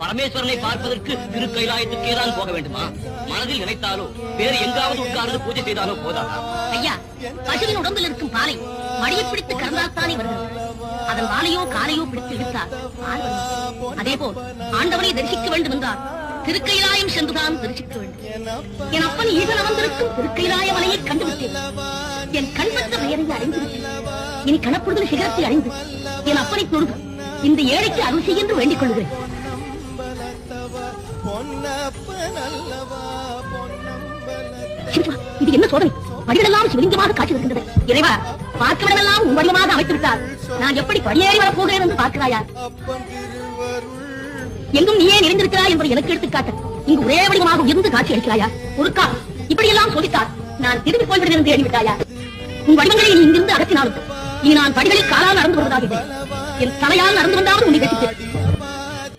பரமேஸ்வரனை பார்ப்பதற்கு திருக்கைலாயத்துக்கே தான் போக வேண்டுமா? மனதில் நினைத்தாலோ வேறு எங்காவது உட்கார்ந்து பூஜை செய்தாலோ போதாதா? ஐயா பசுவின் உடம்பில் இருக்கும் பாலை மடியை பிடித்து கறந்தால்தானே வருகிறது. அதன் வாலையோ காலையோ பிடித்து இழுத்தால் அதே போல் ஆண்டவனை தரிசிக்க வேண்டும் என்றார் திருக்கைலாயம் சென்றுதான் தரிசிக்க வேண்டும். என் அப்பன் ஈசன் அமர்ந்திருக்கும் திருக்கைலாய மலையை கண்டுவிட்டேன். என் கண்பத்த பெயரை அறிந்து இனி கணப்பொழுதில் சிகரத்தை அறிந்து என் அப்பனை தொழுக இந்த ஏழைக்கு அருள் செய்ய என்று வேண்டிக் கொள்கிறேன். இது என்ன சோதனை? படிகளெல்லாம் சிவலிங்கமாக காட்சி இருக்கின்றது இறைவா பார்க்கவிடமெல்லாம் உன் வடிவமாக அமைத்து விட்டார் நான் எப்படி படியேறி வரப் போகிறேன் என்று பார்க்கிறாயா? எங்கும் நீயே நிறைந்திருக்கிறாய் என்பதை எனக்கு எடுத்துக்காட்டு இங்கு ஒரே வடிவமாக உயர்ந்து காட்சி அளிக்கிறாயா? ஒரு கால் இப்படியெல்லாம் சோதித்தார். நான் திரும்பி போய்விடுவேன் என்று எண்ணிவிட்டாயா? உன் வடிவங்களை நீ இங்கிருந்து அகற்றினாலும் இனி நான் படிகளில் காலால் நடந்து வருவதாக. என் தலையால் நடந்து வந்தாவது உன்னை ரசித்தேன்